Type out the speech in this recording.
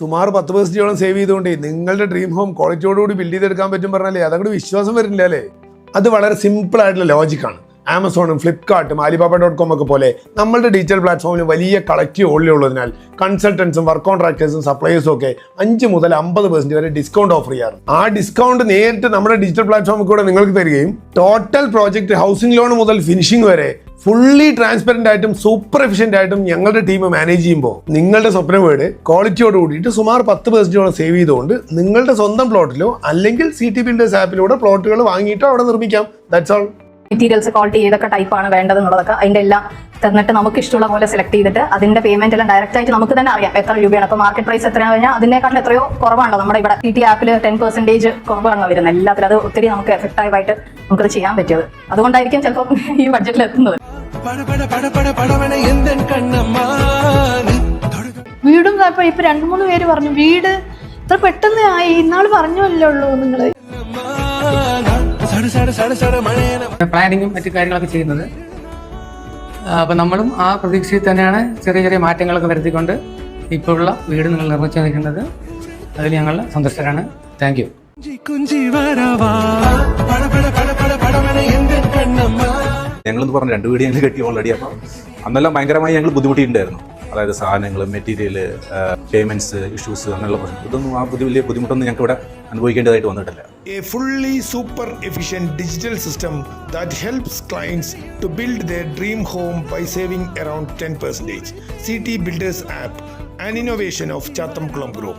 സുമാർ പത്ത് പെർസെന്റോളം സേവ് ചെയ്തുകൊണ്ട് നിങ്ങളുടെ ഡ്രീം ഹോം ക്വാളിറ്റിയോടുകൂടി ബിൽഡ് ചെയ്തെടുക്കാൻ പറ്റും പറഞ്ഞാലേ അതങ്ങോട്ട് വിശ്വാസം വരുന്നില്ല അല്ലേ? അത് വളരെ സിമ്പിൾ ആയിട്ടുള്ള ലോജിക്കാണ് ആമസോണും ഫ്ലിപ്കാർട്ടും ആലിബാബ ഡോട്ട് കോം ഒക്കെ പോലെ നമ്മളുടെ ഡിജിറ്റൽ പ്ലാറ്റ്ഫോമിൽ വലിയ കളക്റ്റീവ് ഉള്ളതിനാൽ കൺസൾട്ടൻസും വർക്ക് കോൺട്രാക്ടേഴ്സും സപ്ലൈസും ഒക്കെ അഞ്ച് മുതൽ അമ്പത് പെർസെന്റ് വരെ ഡിസ്കൗണ്ട് ഓഫർ ചെയ്യാറ്. ആ ഡിസ്കൗണ്ട് നേരിട്ട് നമ്മുടെ ഡിജിറ്റൽ പ്ലാറ്റ്ഫോമിൽ കൂടെ നിങ്ങൾക്ക് തരികയും ടോട്ടൽ പ്രോജക്റ്റ് ഹൗസിംഗ് ലോൺ മുതൽ ഫിനിഷിംഗ് വരെ ഫുള്ളി ട്രാൻസ്പെറന്റ് ആയിട്ടും സൂപ്പർ എഫിഷ്യന്റ് ആയിട്ടും ഞങ്ങളുടെ ടീം മാനേജ് ചെയ്യുമ്പോൾ നിങ്ങളുടെ സ്വപ്ന വീട് ക്വാളിറ്റിയോട് കൂടിയിട്ട് സുമാർ പത്ത് പെർസെന്റോളം സേവ് ചെയ്തുകൊണ്ട് നിങ്ങളുടെ സ്വന്തം പ്ലോട്ടിലോ അല്ലെങ്കിൽ സി ടി ബിൽഡേഴ്സ് ആപ്പിലൂടെ പ്ലോട്ടുകൾ വാങ്ങിയിട്ടോ അവിടെ നിർമ്മിക്കാം. ദാറ്റ്സ് ഓൾ മെറ്റീരിയൽസ് ക്വാളിറ്റി ഏതൊക്കെ ടൈപ്പാണ് വേണ്ടതെന്നുള്ളതൊക്കെ അതിന്റെ എല്ലാം തന്നിട്ട് നമുക്ക് ഇഷ്ടമുള്ള പോലെ സെലക്ട് ചെയ്തിട്ട് അതിന്റെ പേയ്മെന്റ് എല്ലാം ഡയറക്റ്റ് ആയിട്ട് നമുക്ക് തന്നെ അറിയാം എത്ര രൂപയാണ്. അപ്പോൾ മാർക്കറ്റ് പ്രൈസ് എത്രയാണ് കഴിഞ്ഞാൽ അതിനേക്കാളും എത്രയോ കുറവാണല്ലോ. നമ്മുടെ ഇവിടെ ടി ടി ആപ്പിൽ ടെൻ പെർസെന്റേജ് കുറവാണ് വരുന്നത്. എല്ലാത്തിലും അത് ഒത്തിരി നമുക്ക് എഫക്റ്റീവായിട്ട് നമുക്കത് ചെയ്യാൻ പറ്റിയത്. അതുകൊണ്ടായിരിക്കും ചിലപ്പോൾ ഈ ബഡ്ജറ്റിൽ എത്തുന്നത്. വീടും ഇപ്പൊ ഇപ്പൊ രണ്ടു മൂന്ന് പേര് പറഞ്ഞു വീട് ഇത്ര പെട്ടെന്ന് ആയി ഇന്നാൾ പറഞ്ഞല്ലേ ഉള്ളൂ നിങ്ങൾ. സട സട സട സട മഴയന പ്ലാനിങ്ങും മറ്റു കാര്യങ്ങളൊക്കെ ചെയ്യുന്നത്. അപ്പം നമ്മളും ആ പ്രതീക്ഷയിൽ തന്നെയാണ് ചെറിയ ചെറിയ മാറ്റങ്ങളൊക്കെ വരുത്തിക്കൊണ്ട് ഇപ്പോഴുള്ള വീട് നിങ്ങൾ നിർമ്മിച്ചു നിൽക്കുന്നത് അതിൽ ഞങ്ങൾ സന്തുഷ്ടരാണ്. താങ്ക് യു കുഞ്ചി വരവാ. ഞങ്ങളെന്ന് പറഞ്ഞ രണ്ട് വീട് ഞങ്ങൾ കെട്ടി ഓൾറെഡി അപ്പം അന്നെല്ലാം ഭയങ്കരമായി ഞങ്ങൾ ബുദ്ധിമുട്ടിയിട്ടുണ്ടായിരുന്നു അതായത് സാധനങ്ങൾ മെറ്റീരിയൽ പേയ്മെന്റ്സ് ഇഷ്യൂസ് അങ്ങനെയുള്ള പ്രശ്നം ഇതൊന്നും ആ വലിയ ബുദ്ധിമുട്ടൊന്നും ഞങ്ങൾക്ക് ഇവിടെ അനുഭവിക്കേണ്ടതായിട്ട് വന്നിട്ടില്ല a fully super efficient digital system that helps clients to build the dream home by saving around 10%. C T builders app innovation innovation of Chathamkulam Group.